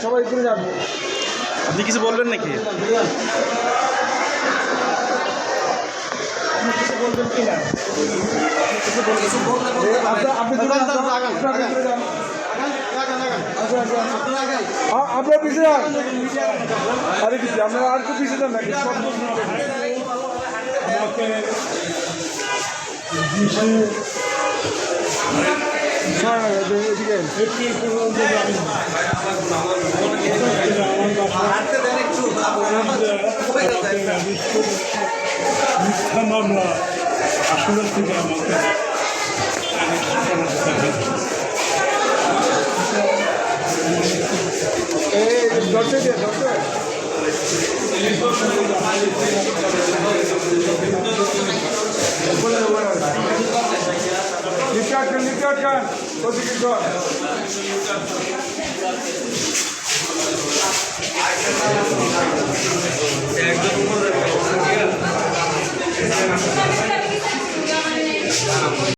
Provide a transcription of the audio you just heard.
সবাই ঘুরে যাবে আপনি কিছু বলবেন নাকি আপনি- আপনি ঘুরে যান, আপনি আপনার পিছিয়ে যান। আরে কিছু আপনারা আর একটু পিছিয়ে যান নাকি? মিথ্যা মামলা। আসলে থেকে লিফটার লিফটার কান ওদিকে কর একদম